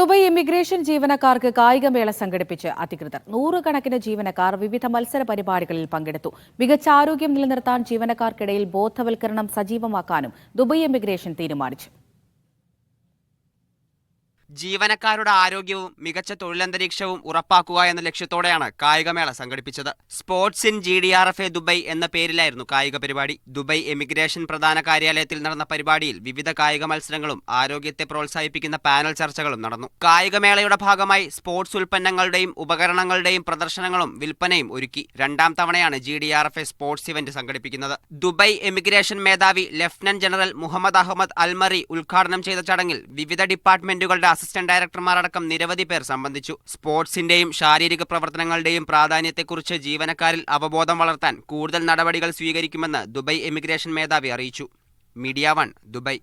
Dubai immigration ജീവനക്കാർക്ക് കായികമേള സംഘടിപ്പിച്ച് അധികൃതർ നൂറുകണക്കിന് ജീവനക്കാർ വിവിധ മത്സര പരിപാടികളിൽ പങ്കെടുത്തു. മികച്ച ആരോഗ്യം നിലനിർത്താൻ ജീവനക്കാർക്കിടയിൽ ബോധവൽക്കരണം സജീവമാക്കാനും ദുബൈ ഇമിഗ്രേഷൻ തീരുമാനിച്ചു. ജീവനക്കാരുടെ ആരോഗ്യവും മികച്ച തൊഴിലന്തരീക്ഷവും ഉറപ്പാക്കുക എന്ന ലക്ഷ്യത്തോടെയാണ് കായികമേള സംഘടിപ്പിച്ചത്. Sports in G D R F A Dubai എന്ന പേരിലായിരുന്നു കായിക പരിപാടി. ദുബൈ എമിഗ്രേഷൻ പ്രധാന കാര്യാലയത്തിൽ നടന്ന പരിപാടിയിൽ വിവിധ കായിക മത്സരങ്ങളും ആരോഗ്യത്തെ പ്രോത്സാഹിപ്പിക്കുന്ന പാനൽ ചർച്ചകളും നടന്നു. കായികമേളയുടെ ഭാഗമായി സ്പോർട്സ് ഉൽപ്പന്നങ്ങളുടെയും ഉപകരണങ്ങളുടെയും പ്രദർശനങ്ങളും വിൽപ്പനയും ഒരുക്കി. രണ്ടാം തവണയാണ് G D R F A sports event സംഘടിപ്പിക്കുന്നത്. ദുബൈ എമിഗ്രേഷൻ മേധാവി lieutenant general Mohammed Ahmed Almarri ഉദ്ഘാടനം ചെയ്ത ചടങ്ങിൽ വിവിധ ഡിപ്പാർട്ട്മെന്റുകളുടെ അസിസ്റ്റന്റ് ഡയറക്ടർമാരടക്കം നിരവധി പേർ സംബന്ധിച്ചു. സ്പോർട്സിന്റെയും ശാരീരിക പ്രവർത്തനങ്ങളുടെയും പ്രാധാന്യത്തെക്കുറിച്ച് ജീവനക്കാരിൽ അവബോധം വളർത്താൻ കൂടുതൽ നടപടികൾ സ്വീകരിക്കുമെന്ന് ദുബൈ എമിഗ്രേഷൻ മേധാവി അറിയിച്ചു. Media One Dubai.